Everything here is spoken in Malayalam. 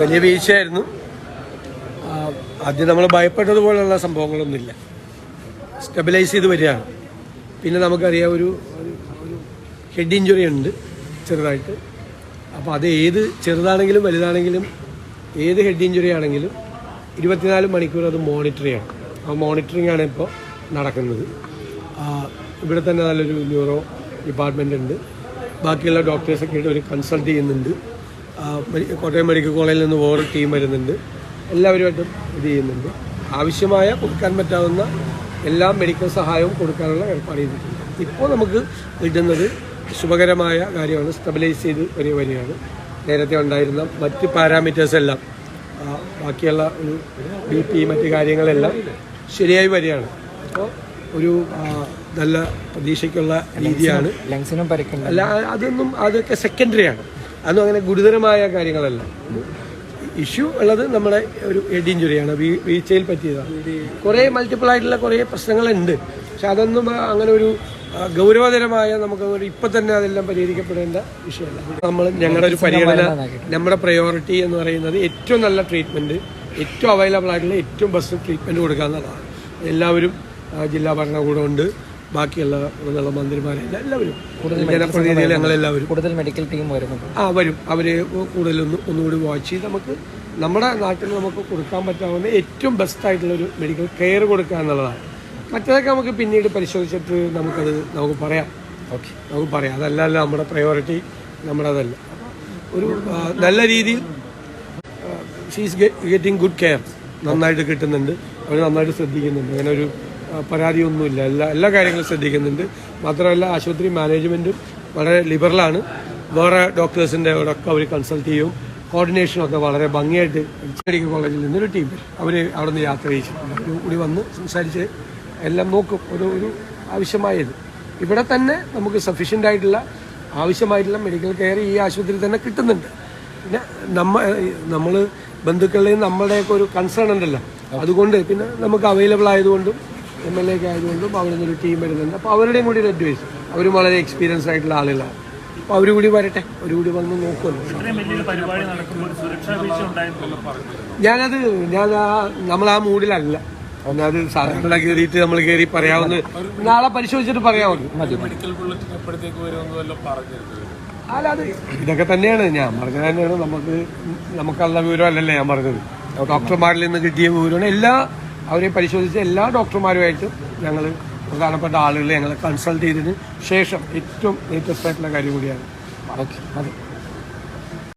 വലിയ വീഴ്ചയായിരുന്നു. ആദ്യം നമ്മൾ ഭയപ്പെട്ടതുപോലുള്ള സംഭവങ്ങളൊന്നുമില്ല. സ്റ്റെബിലൈസ് ചെയ്ത് വരികയാണ്. പിന്നെ നമുക്കറിയാം ഒരു ഹെഡ് ഇഞ്ചുറി ഉണ്ട് ചെറുതായിട്ട്. അപ്പോൾ അത് ഏത് ചെറുതാണെങ്കിലും വലുതാണെങ്കിലും ഏത് ഹെഡ് ഇഞ്ചുറി ആണെങ്കിലും ഇരുപത്തിനാല് മണിക്കൂർ അത് മോണിറ്റർ ചെയ്യണം. ആ മോണിറ്ററിംഗ് ആണ് ഇപ്പോൾ നടക്കുന്നത്. ഇവിടെ തന്നെ നല്ലൊരു ന്യൂറോ ഡിപ്പാർട്ട്മെന്റ് ഉണ്ട്. ബാക്കിയുള്ള ഡോക്ടേഴ്സൊക്കെ ആയിട്ട് ഒരു കൺസൾട്ട് ചെയ്യുന്നുണ്ട്. കോട്ടയം മെഡിക്കൽ കോളേജിൽ നിന്ന് വേറെ ടീം വരുന്നുണ്ട്. എല്ലാവരുമായിട്ടും ഇത് ചെയ്യുന്നുണ്ട്. ആവശ്യമായ കൊടുക്കാൻ പറ്റാവുന്ന എല്ലാ മെഡിക്കൽ സഹായവും കൊടുക്കാനുള്ള ഏർപ്പാട് ചെയ്തിട്ടുണ്ട്. ഇപ്പോൾ നമുക്ക് കിട്ടുന്നത് ശുഭകരമായ കാര്യമാണ്. സ്റ്റെബിലൈസ് ചെയ്ത് വരിക വരികയാണ്. നേരത്തെ ഉണ്ടായിരുന്ന മറ്റ് പാരാമീറ്റേഴ്സ് എല്ലാം ബാക്കിയുള്ള ഒരു ബി പി മറ്റ് കാര്യങ്ങളെല്ലാം ശരിയായി വരികയാണ്. അപ്പോൾ ഒരു നല്ല പ്രതീക്ഷയ്ക്കുള്ള രീതിയാണ്. ലങ്സിനും അല്ല അതൊന്നും അതൊക്കെ സെക്കൻഡറിയാണ് അതൊന്നും അങ്ങനെ ഗുരുതരമായ കാര്യങ്ങളല്ല. ഇഷ്യൂ ഉള്ളത് നമ്മുടെ ഒരു ഹെഡ് ഇഞ്ചുറിയാണ് വീഴ്ചയിൽ പറ്റിയതാണ്. കുറേ മൾട്ടിപ്പിൾ ആയിട്ടുള്ള കുറേ പ്രശ്നങ്ങളുണ്ട്. പക്ഷെ അതൊന്നും അങ്ങനെ ഒരു ഗൗരവതരമായ നമുക്ക് ഒരു ഇപ്പം തന്നെ അതെല്ലാം പരിഹരിക്കപ്പെടേണ്ട വിഷയമല്ല. നമ്മൾ ഞങ്ങളുടെ ഒരു പരിഗണന നമ്മുടെ പ്രയോറിറ്റി എന്ന് പറയുന്നത് ഏറ്റവും നല്ല ട്രീറ്റ്മെന്റ് ഏറ്റവും അവൈലബിൾ ആയിട്ടുള്ള ഏറ്റവും ബെസ്റ്റ് ട്രീറ്റ്മെന്റ് കൊടുക്കുക എന്നുള്ളതാണ് എല്ലാവരും ജില്ലാ ഭരണകൂടമുണ്ട്. ബാക്കിയുള്ള ഇവിടെയുള്ള മന്ത്രിമാരെ എല്ലാവരും ജനപ്രതിനിധികൾ ഞങ്ങളെല്ലാവരും. കൂടുതൽ മെഡിക്കൽ ടീം വരുന്നത് ആ വരും. അവർ കൂടുതലൊന്ന് ഒന്നുകൂടി വാച്ച് ചെയ്ത് നമുക്ക് നമ്മുടെ നാട്ടിൽ നമുക്ക് കൊടുക്കാൻ പറ്റാവുന്ന ഏറ്റവും ബെസ്റ്റ് ആയിട്ടുള്ള ഒരു മെഡിക്കൽ കെയർ കൊടുക്കുക എന്നുള്ളതാണ്. മറ്റേതൊക്കെ നമുക്ക് പിന്നീട് പരിശോധിച്ചിട്ട് നമുക്കത് നമുക്ക് പറയാം. ഓക്കെ നമുക്ക് പറയാം. അതല്ലല്ല നമ്മുടെ പ്രയോറിറ്റി നമ്മുടെ അതല്ല ഒരു നല്ല രീതിയിൽ ഷീസ് ഗെറ്റിംഗ് ഗുഡ് കെയർ നന്നായിട്ട് കിട്ടുന്നുണ്ട്. അവർ നന്നായിട്ട് ശ്രദ്ധിക്കുന്നുണ്ട്. അങ്ങനെ ഒരു പരാതിയൊന്നുമില്ല. എല്ലാ എല്ലാ കാര്യങ്ങളും ശ്രദ്ധിക്കുന്നുണ്ട്. മാത്രമല്ല ആശുപത്രി മാനേജ്മെന്റും വളരെ ലിബറലാണ് വേറെ ഡോക്ടേഴ്സിന്റെ ഒക്കെ അവർ കൺസൾട്ട് ചെയ്യും. കോർഡിനേഷനൊക്കെ വളരെ ഭംഗിയായിട്ട് മെഡിക്കൽ കോളേജിൽ നിന്നൊരു ടീം അവർ അവിടെ നിന്ന് യാത്ര ചെയ്യിച്ചിട്ടുണ്ട് കൂടി വന്ന് സംസാരിച്ച് എല്ലാം നോക്കും. ഒരു ഒരു ആവശ്യമായത്. ഇവിടെ തന്നെ നമുക്ക് സഫീഷ്യന്റ് ആയിട്ടുള്ള ആവശ്യമായിട്ടുള്ള മെഡിക്കൽ കെയർ ഈ ആശുപത്രിയിൽ തന്നെ കിട്ടുന്നുണ്ട്. പിന്നെ നമ്മ നമ്മൾ ബന്ധുക്കളുടെയും നമ്മുടെയൊക്കെ ഒരു കൺസേൺ ഉണ്ടല്ലോ. അതുകൊണ്ട് പിന്നെ നമുക്ക് അവൈലബിൾ ആയതുകൊണ്ടും എം എൽ എ ഒക്കെ ആയതുകൊണ്ടും അവിടെ നിന്നൊരു ടീം വരുന്നുണ്ട്. അപ്പോൾ അവരുടെയും കൂടി ഒരു അഡ്വൈസ് അവരും വളരെ എക്സ്പീരിയൻസ് ആയിട്ടുള്ള ആളുകളാണ്. അപ്പോൾ അവർ കൂടി വരട്ടെ. അവർ കൂടി വന്ന് നോക്കുമല്ലോ. ഞാനത് ഞാൻ ആ നമ്മൾ ആ മൂഡിലല്ല. അത് സാധനങ്ങളെ കയറിയിട്ട് നമ്മൾ കയറി പറയാവുന്ന നാളെ പരിശോധിച്ചിട്ട് പറയാവുന്നു മെഡിക്കൽ ബുള്ളറ്റിൻ എപ്പോഴത്തേക്ക് വരുമെന്ന് വല്ലതും പറഞ്ഞിരുന്നു. അല്ല അത് ഇതൊക്കെ തന്നെയാണ്. ഞാൻ പറഞ്ഞത് തന്നെയാണ്. നമുക്ക് നമുക്കുള്ള വിവരം അല്ലല്ലേ ഞാൻ പറഞ്ഞത്. ഡോക്ടർമാരിൽ നിന്ന് കിട്ടിയ വിവരമാണ്. എല്ലാ അവരെ പരിശോധിച്ച് എല്ലാ ഡോക്ടർമാരുമായിട്ട് ഞങ്ങൾ പ്രധാനപ്പെട്ട ആളുകളെ ഞങ്ങൾ കൺസൾട്ട് ചെയ്തതിന് ശേഷം ഏറ്റവും ലേറ്റസ്റ്റ് ആയിട്ടുള്ള കാര്യം കൂടിയാണ്. ഓക്കെ മതി